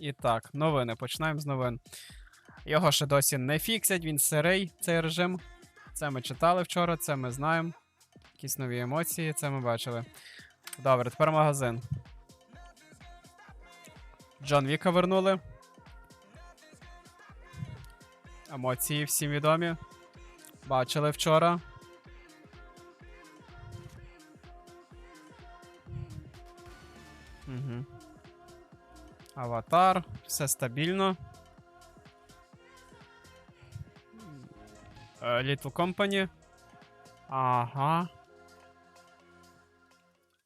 І так, новини. Починаємо з новин. Його ще досі не фіксять, він сирий, цей режим. Це ми читали вчора, це ми знаємо. Якісь нові емоції, це ми бачили. Добре, тепер магазин. Джон Віка вернули. Емоції всім відомі. Бачили вчора. Угу. Аватар, все стабільно. Е, Little Company. Ага.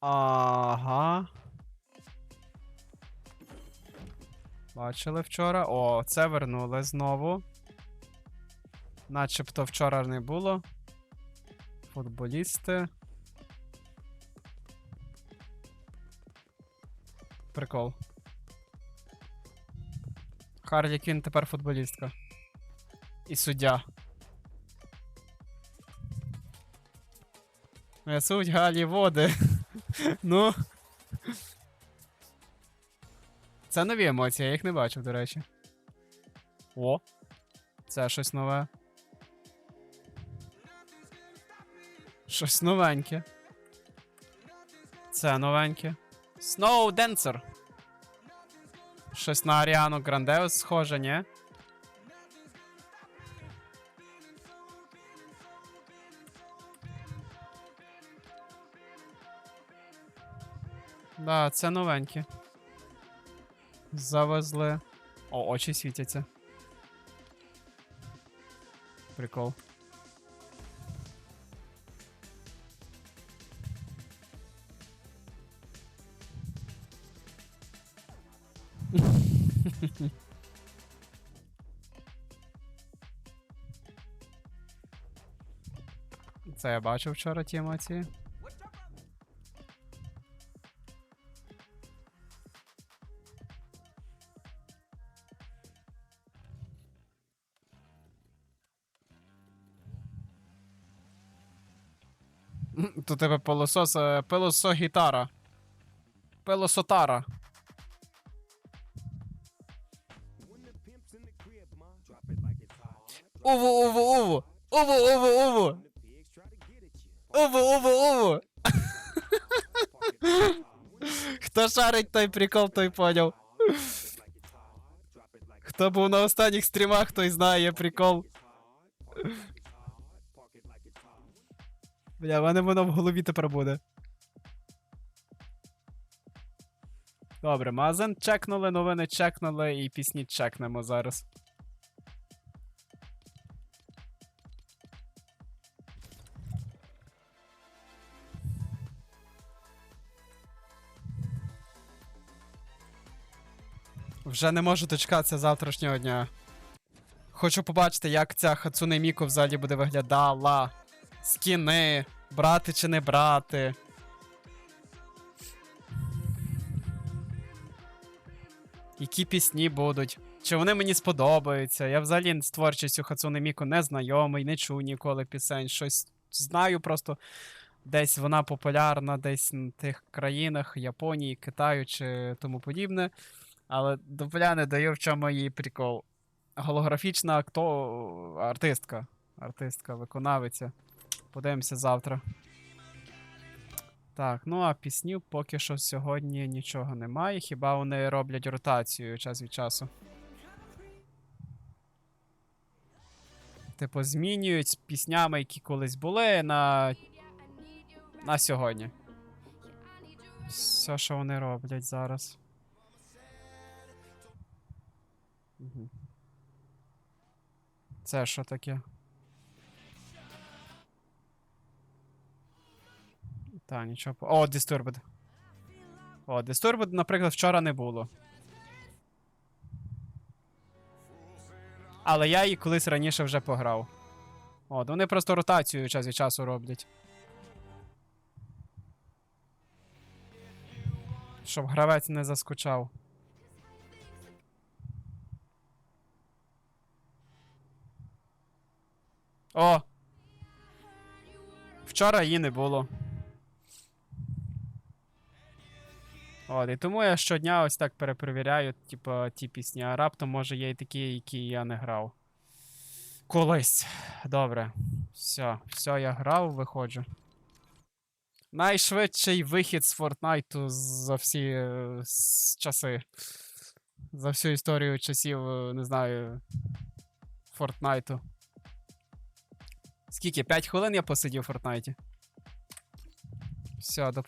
Ага. Бачили вчора. О, це вернули знову. Начебто вчора не було. Футболісти. Прикол. Харлі Квін тепер футболістка. І суддя. Не суть Галі води. ну. Це нові емоції, я їх не бачив, до речі. О. Це щось нове. Щось новеньке. Це новеньке. Snow Dancer. Щось на Аріану Грандеус схоже, ні? Да, це новеньке. Завезли. О, очі світяться. Прикол. Це я бачив вчора ті емоції. Тут тебе пилосос, е, пилосо гітара. Пилосотара. Уву, уву, уву! Уву, уву, уву! Уву, уву, уву! Хто шарить той прикол, той поняв. Хто був на останніх стрімах, той знає прикол. Бля, в мене воно в голові тепер буде. Добре, магазин чекнули, новини чекнули і пісні чекнемо зараз. Вже не можу дочекатися завтрашнього дня. Хочу побачити, як ця Хацуне Міко взагалі буде виглядала. Скіни, брати чи не брати. Які пісні будуть? Чи вони мені сподобаються? Я взагалі з творчістю Хацуне Міко не знайомий, не чув ніколи пісень. Щось знаю просто. Десь вона популярна, десь в тих країнах, Японії, Китаю чи тому подібне. Але дупля не даю, в чому її прикол. Голографічна акто... артистка. Артистка, виконавиця. Подивимося завтра. Так, ну а піснів поки що сьогодні нічого немає. Хіба вони роблять ротацію час від часу. Типу, змінюють піснями, які колись були, на. на сьогодні. Все, що вони роблять зараз. Це що таке? Та, нічого. О, Disturbed. О, Disturbed, наприклад, вчора не було. Але я її колись раніше вже пограв. От, вони просто ротацію час від часу роблять. Щоб гравець не заскучав. О! Вчора її не було. От, і тому я щодня ось так перепровіряю, типу, ті пісні, а раптом, може, є і такі, які я не грав. Колись. Добре. Все, все, я грав, виходжу. Найшвидший вихід з Фортнайту за всі е, с- часи. За всю історію часів, е, не знаю. Фортнайту. Скільки? 5 хвилин я посидів в Фортнайті? Все, до